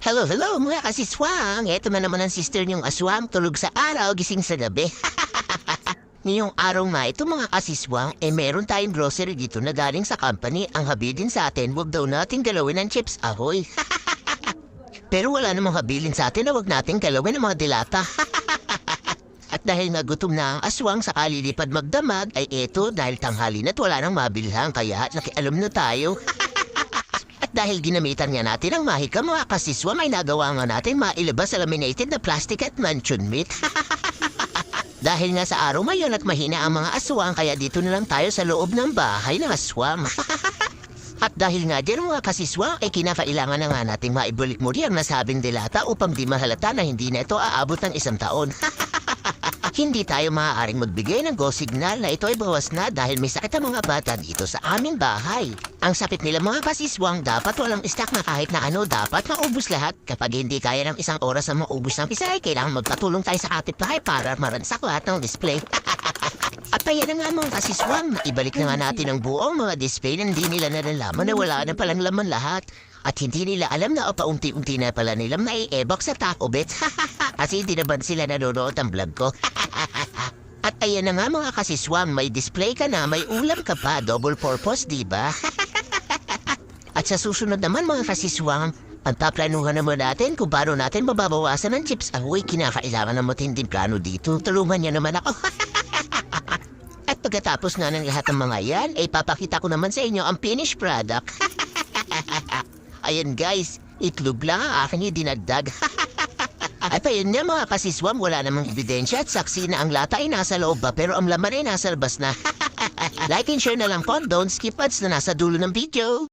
Hello, hello mga kasiswang! Ito na naman ang sister niyong aswang tulog sa araw, gising sa gabi. Ngayong araw nga ito mga kasiswang, eh meron tayong grocery dito na galing sa company. Ang habilin sa atin, wag daw nating galawin ng chips ahoy. Pero wala namang habilin sa atin na wag nating galawin ng mga dilata. At dahil nga gutom na ang aswang sa kalilipad magdamag, ay eto dahil tanghali na't wala nang mabilhan kaya nakialam na tayo. Dahil ginamitan nga natin ang mahika mga kasiswa, may nagawa nga natin mailabas laminated na plastic at mansion meat. dahil nga sa araw mayon at mahina ang mga aswang, kaya dito na lang tayo sa loob ng bahay ng aswang. At dahil nga dyan mga kasiswa, ay kinakailangan na nga nating maibalik muli ang nasabing dilata upang di mahalata na hindi na aabot ng isang taon. hindi tayo maaaring magbigay ng go signal na ito ay bawas na dahil may sakit ang mga bata dito sa aming bahay. Ang sakit nila mga kasiswang dapat walang stock na kahit na ano dapat maubos lahat. Kapag hindi kaya ng isang oras na maubos ng isa ay kailangan magpatulong tayo sa kapitbahay para maransak lahat ng display. At ayan na nga mga kasiswang, ibalik na nga natin ang buong mga display na hindi nila nalalaman na wala na palang laman lahat. At hindi nila alam na paunti-unti na pala nilang nai-ebok sa Taco Bet. Kasi hindi naman sila nanonood ang vlog ko. At ayan na nga mga kasiswang, may display ka na, may ulam ka pa, double purpose, di ba? At sa susunod naman mga kasiswang, pagpaplanuhan naman natin kung paano natin mababawasan ng chips ahoy, kinakailangan ng matinding plano dito. Tulungan niya naman ako. At pagkatapos nga ng lahat ng mga yan, ay papakita ko naman sa inyo ang finished product. Ayan guys, itlog lang ang aking dinagdag. At ayun nga mga kasiswam, wala namang ebidensya at saksi na ang lata ay nasa loob ba pero ang laman ay nasa labas na. like and share na lang po, don't skip ads na nasa dulo ng video.